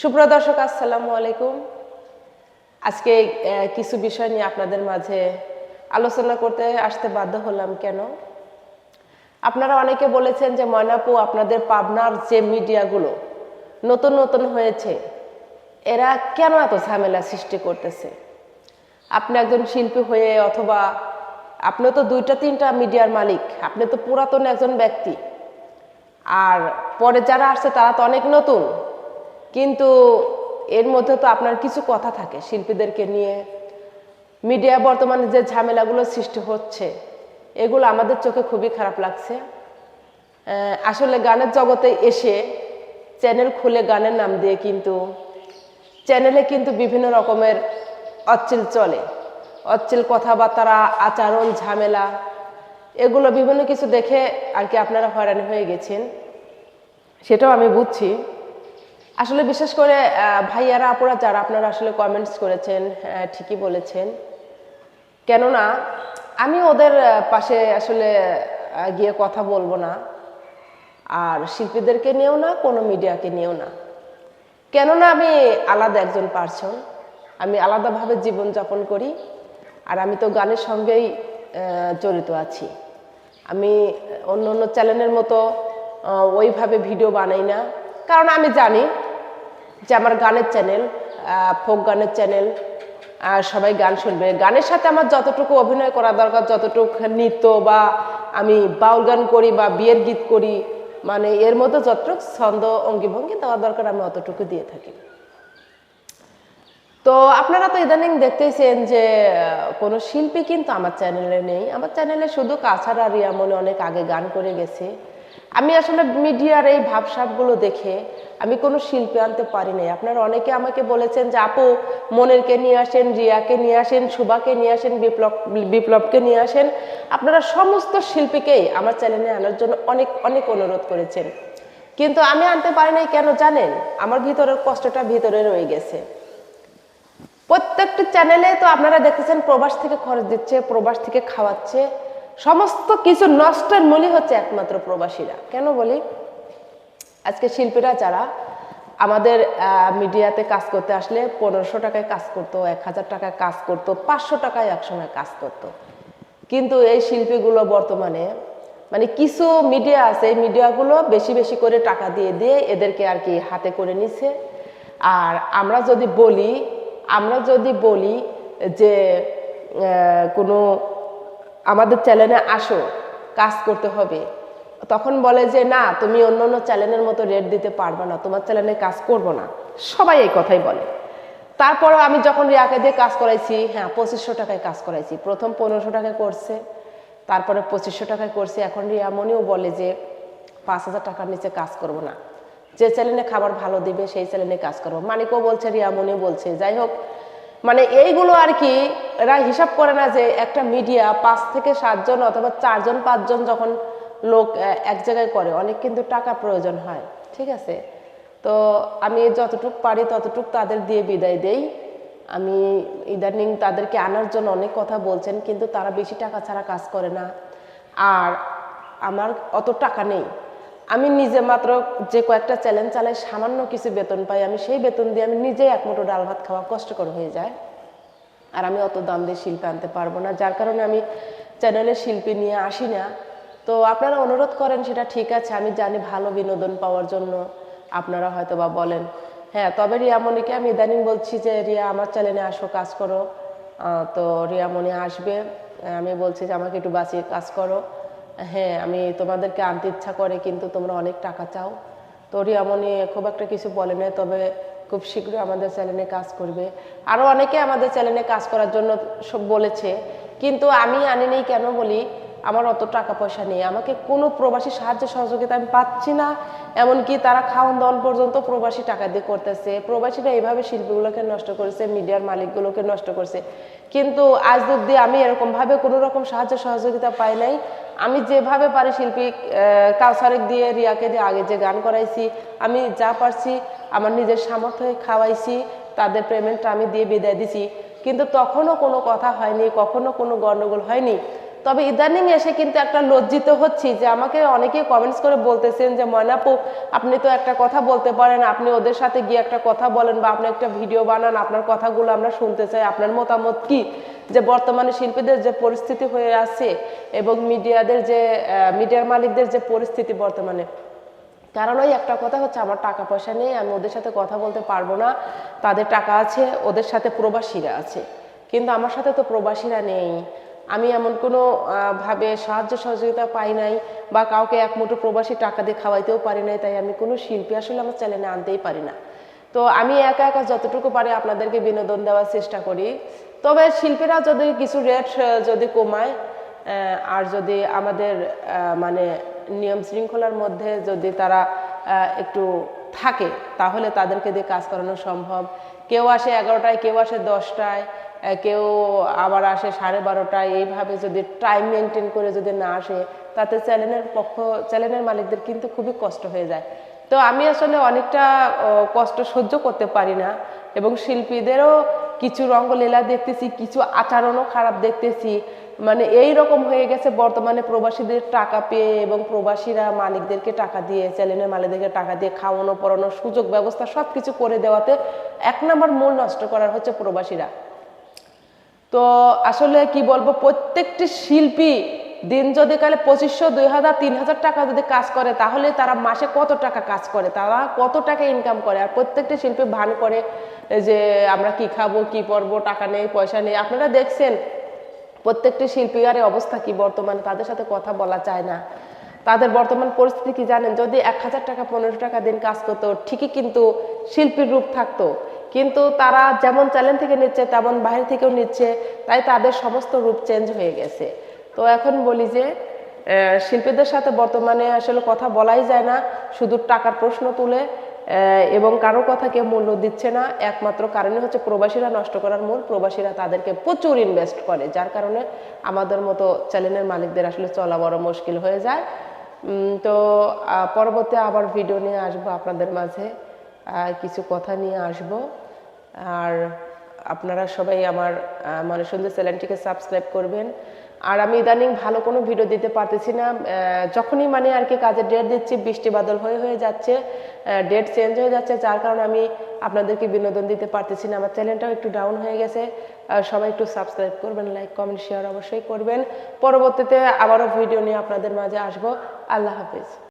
সুপ্রিয় দর্শক, আসসালামু আলাইকুম। আজকে কিছু বিষয় নিয়ে আপনাদের মাঝে আলোচনা করতে আসতে বাধ্য হলাম কেন? আপনারা অনেকে বলেছেন যে ময়নাপু আপনাদের পাবনার যে মিডিয়াগুলো নতুন নতুন হয়েছে, এরা কেন এত ঝামেলা সৃষ্টি করতেছে? আপনি একজন শিল্পী হয়ে অথবা আপনি তো দুইটা, তিনটা মিডিয়ার মালিক, আপনি তো পুরাতন একজন ব্যক্তি। আর পরে যারা আসছে, তারা তো অনেক নতুন। কিন্তু এর মধ্যে তো আপনার কিছু কথা থাকে শিল্পীদেরকে নিয়ে। মিডিয়া বর্তমানে যে ঝামেলাগুলো সৃষ্টি হচ্ছে, এগুলো আমাদের চোখে খুবই খারাপ লাগছে। আসলে গানের জগতে এসে চ্যানেল খুলে গানের নাম দিয়ে কিন্তু চ্যানেলে কিন্তু বিভিন্ন রকমের অচ্ছিল চলে। অচ্ছিল কথাবার্তা, আচরণ, ঝামেলা, এগুলো বিভিন্ন কিছু দেখে আর কি আপনারা হয়রানি হয়ে গেছেন। সেটাও আমি বুঝছি। আসলে বিশেষ করে ভাইয়ারা, আপুরা যারা আপনারা আসলে কমেন্টস করেছেন ঠিকই বলেছেন। কেননা, আমি ওদের পাশে আসলে গিয়ে কথা বলব না। আর শিল্পীদেরকে নিয়েও না, কোনো মিডিয়াকে নিয়েও না। কেননা, আমি আলাদা একজন পার্সন আমি আলাদাভাবে জীবনযাপন করি। আর আমি তো গানের সঙ্গেই জড়িত আছি। আমি অন্য অন্য চ্যানেলের মতো ওইভাবে ভিডিও বানাই না। কারণ আমি জানি যে আমার গানের চ্যানেল ফোক গানের চ্যানেল আর সবাই গান শুনবে। গানের সাথে আমার যতটুকু অভিনয় করা দরকার, যতটুকু নৃত্য বা আমি বাউল গান করি বা বিয়ের গীত করি মানে এর মধ্যে যতটুকু ছন্দ অঙ্গি ভঙ্গি দেওয়া দরকার, আমি অতটুকু দিয়ে থাকি। তো আপনারা তো ইদানিং দেখতেইছেন যে কোনো শিল্পী কিন্তু আমার চ্যানেলে নেই। আমার চ্যানেলে শুধু কাছাড়া রিয়া মনে অনেক আগে গান করে গেছে। আমি আসলে মিডিয়ার এই ভাবসাবগুলো দেখে আমি কোনো শিল্পী আনতে পারি নাই। আপনারা অনেকে আমাকে বলেছেন যে, আপু, মনেরকে নিয়ে আসেন, রিয়াকে নিয়ে আসেন সুভাকে নিয়ে আসেন, বিপ্লব, বিপ্লবকে নিয়ে আসেন। আপনারা সমস্ত শিল্পীকেই আমার চ্যানেলে আনার জন্য অনেক অনেক অনুরোধ করেছেন। কিন্তু আমি আনতে পারি নাই কেন জানেন? আমার ভিতরের কষ্টটা ভিতরে রয়ে গেছে। প্রত্যেকটি চ্যানেলে তো আপনারা দেখতেছেন প্রবাস থেকে খরচ দিচ্ছে, প্রবাস থেকে খাওয়াচ্ছে। সমস্ত কিছু নষ্টের মূলই হচ্ছে একমাত্র প্রবাসীরা। কেন বলি? আজকে শিল্পীরা যারা আমাদের মিডিয়াতে কাজ করতে আসলে পনেরোশো টাকায় কাজ করতো, এক হাজার টাকায় কাজ করতো, পাঁচশো টাকায় একসময় কাজ করতো। কিন্তু এই শিল্পীগুলো বর্তমানে মানে কিছু মিডিয়া আছে, এই মিডিয়াগুলো বেশি বেশি করে টাকা দিয়ে দিয়ে এদেরকে আর কি হাতে করে নিছে আর আমরা যদি বলি, আমরা যদি বলি যে কোনো আমাদের চ্যানেলে আসো, কাজ করতে হবে। তখন বলে যে, না, তুমি অন্য অন্য চ্যানেলের মতো রেট দিতে পারবে না, তোমার চ্যানেলে কাজ করব না। সবাই এই কথাই বলে। তারপরেও আমি যখন রিয়াকে দিয়ে কাজ করাইছি হ্যাঁ পঁচিশশো টাকায় কাজ করাইছি। প্রথম পনেরোশো টাকায় করছে, তারপরে পঁচিশশো টাকায় করছে। এখন রিয়ামনিও বলে যে, পাঁচ হাজার টাকার নিচে কাজ করব না। যে চ্যানেলে খাবার ভালো দিবে, সেই চ্যানেলে কাজ করব। মানিকও বলছে রিয়ামনিও বলছে। যাই হোক মানে এইগুলো আর কি, এরা হিসাব করে না যে একটা মিডিয়া পাঁচ থেকে সাতজন অথবা চারজন, পাঁচজন যখন লোক এক জায়গায় করে, অনেক কিন্তু টাকা প্রয়োজন হয়, ঠিক আছে? তো আমি যতটুক পারি ততটুক তাদের দিয়ে বিদায় দেই। আমি ইদানিং তাদেরকে আনার জন্য অনেক কথা বলছেন, কিন্তু তারা বেশি টাকা ছাড়া কাজ করে না। আর আমার অত টাকা নেই। আমি নিজে মাত্র যে কয়েকটা চ্যালেঞ্জ চালাই, সামান্য কিছু বেতন পাই, আমি সেই বেতন দিয়ে আমি নিজেই এক মুঠো ডাল ভাত খাওয়া কষ্টকর হয়ে যায়। আর আমি অত দাম দিয়ে শিল্পী আনতে পারব না, যার কারণে আমি চ্যানেলে শিল্পী নিয়ে আসি না। তো আপনারা অনুরোধ করেন, সেটা ঠিক আছে, আমি জানি ভালো বিনোদন পাওয়ার জন্য আপনারা হয়তো বা বলেন। হ্যাঁ তবে রিয়ামণিকে আমি ইদানিং বলছি যে, রিয়া, আমার চ্যানেলে আসো, কাজ করো। তো রিয়ামণি আসবে। আমি বলছি যে, আমাকে একটু বাঁচিয়ে কাজ করো। হ্যাঁ আমি তোমাদেরকে আনতে ইচ্ছা করে, কিন্তু তোমরা অনেক টাকা চাও। তো রিয়ামণি খুব একটা কিছু বলে না তবে খুব শীঘ্রই আমাদের চ্যানেলে কাজ করবে। আরও অনেকে আমাদের চ্যানেলে কাজ করার জন্য সব বলেছে, কিন্তু আমি আনিনি নেই কেন বলি? আমার অত টাকা পয়সা নেই, আমাকে কোনো প্রবাসী সাহায্য সহযোগিতা আমি পাচ্ছি না। এমনকি তারা খাওয়ান দাওয়ান পর্যন্ত প্রবাসী টাকা দিয়ে করতেছে। প্রবাসীরা এইভাবে শিল্পীগুলোকে নষ্ট করেছে, মিডিয়ার মালিকগুলোকে নষ্ট করছে। কিন্তু আজ অব্দি আমি এরকমভাবে কোনো রকম সাহায্য সহযোগিতা পাই নাই। আমি যেভাবে পারি শিল্পী কাউসারেক দিয়ে, রিয়াকে দিয়ে আগে যে গান করাইছি, আমি যা পারছি, আমার নিজের সামর্থ্যে খাওয়াইছি, তাদের পেমেন্টটা আমি দিয়ে বিদায় দিছি। কিন্তু তখনও কোনো কথা হয়নি, কখনো কোনো গণ্ডগোল হয়নি। তবে ইদানিং এসে কিন্তু একটা লজ্জিত হচ্ছি যে আমাকে অনেকেই কমেন্টস করে বলতেছেন যে ময়নাপু আপনি তো একটা কথা বলতে পারেন, আপনি ওদের সাথে গিয়ে একটা কথা বলেন বা আপনি একটা ভিডিও বানান, আপনার কথাগুলো আমরা শুনতে চাই। আপনার মতামত কি? যে বর্তমানে শিল্পীদের যে পরিস্থিতি হয়ে আছে এবং মিডিয়াদের যে মিডিয়ার মালিকদের যে পরিস্থিতি বর্তমানে, কারণ ওই একটা কথা হচ্ছে, আমার টাকা পয়সা নেই, আমি ওদের সাথে কথা বলতে পারব না। তাদের টাকা আছে, ওদের সাথে প্রবাসীরা আছে। কিন্তু আমার সাথে তো প্রবাসীরা নেই। আমি এমন কোনো ভাবে সাহায্য সহযোগিতা পাই নাই বা কাউকে এক মুঠো প্রবাসী টাকা দিয়ে খাওয়াইতেও পারি নাই, তাই আমি কোনো শিল্পী আসলে আমার চ্যানেলে আনতেই পারি না। তো আমি একা একা যতটুকু পারি আপনাদেরকে বিনোদন দেওয়ার চেষ্টা করি। তবে শিল্পীরা যদি কিছু রেট যদি কমায় আর যদি আমাদের মানে নিয়ম শৃঙ্খলার মধ্যে যদি তারা একটু থাকে, তাহলে তাদেরকে দিয়ে কাজ করানো সম্ভব। কেউ আসে এগারোটায়, কেউ আসে দশটায় কেউ আবার আসে সাড়ে বারোটায়, এইভাবে যদি টাইম মেনটেন করে যদি না আসে, তাতে চ্যানেলের পক্ষ, চ্যানেলের মালিকদের কিন্তু খুবই কষ্ট হয়ে যায়। তো আমি আসলে অনেকটা কষ্ট সহ্য করতে পারি না এবং শিল্পীদেরও কিছু রঙ্গলীলা দেখতেছি, কিছু আচরণও খারাপ দেখতেছি। মানে এই রকম হয়ে গেছে বর্তমানে প্রবাসীদের টাকা পেয়ে এবং প্রবাসীরা মালিকদেরকে টাকা দিয়ে, চ্যানেলের মালিকদেরকে টাকা দিয়ে খাওয়ানো, পড়ানোর সুযোগ, ব্যবস্থা সব কিছু করে দেওয়াতে এক নম্বর মূল নষ্ট করার হচ্ছে প্রবাসীরা। তো আসলে কি বলব, প্রত্যেকটি শিল্পী দিন যদি কালে পঁচিশশো দুই হাজার তিন হাজার টাকা যদি কাজ করে, তাহলে তারা মাসে কত টাকা কাজ করে? তারা কত টাকা ইনকাম করে? আর প্রত্যেকটি শিল্পী ভান করে যে আমরা কি খাব, কি পরবো, টাকা নেই, পয়সা নেই। আপনারা দেখছেন প্রত্যেকটি শিল্পীর অবস্থা কি বর্তমানে? তাদের সাথে কথা বলা যায় না। তাদের বর্তমান পরিস্থিতি কি জানেন? যদি এক হাজার টাকা, পনেরোশো টাকা দিন কাজ করতো, ঠিকই কিন্তু শিল্পীর রূপ থাকতো। কিন্তু তারা যেমন চ্যালেঞ্জ থেকে নিচ্ছে, তেমন বাইরে থেকেও নিচ্ছে, তাই তাদের সমস্ত রূপ চেঞ্জ হয়ে গেছে। তো এখন বলি যে শিল্পীদের সাথে বর্তমানে আসলে কথা বলাই যায় না, শুধু টাকার প্রশ্ন তুলে এবং কারও কথা কেউ মূল্য দিচ্ছে না, একমাত্র কারণে হচ্ছে প্রবাসীরা নষ্ট করার মূল, প্রবাসীরা তাদেরকে প্রচুর ইনভেস্ট করে, যার কারণে আমাদের মতো চ্যানেলের মালিকদের আসলে চলা বড় মুশকিল হয়ে যায়। তো পরবর্তী আবার ভিডিও নিয়ে আসব আপনাদের মাঝে। কিছু কথা নিয়ে আসব। আর আপনারা সবাই আমার মানে সুন্দর চ্যানেলটিকে সাবস্ক্রাইব করবেন। আর আমি ইদানিং ভালো কোনো ভিডিও দিতে পারতেছি না। যখনই মানে আর কি কাজের ডেট দিচ্ছি, বৃষ্টি বাদল হয়ে হয়ে যাচ্ছে ডেট চেঞ্জ হয়ে যাচ্ছে, যার কারণে আমি আপনাদেরকে বিনোদন দিতে পারতেছি না। আমার চ্যানেলটাও একটু ডাউন হয়ে গেছে। সবাই একটু সাবস্ক্রাইব করবেন লাইক কমেন্ট শেয়ার অবশ্যই করবেন। পরবর্তীতে আবারও ভিডিও নিয়ে আপনাদের মাঝে আসব। আল্লাহ হাফিজ।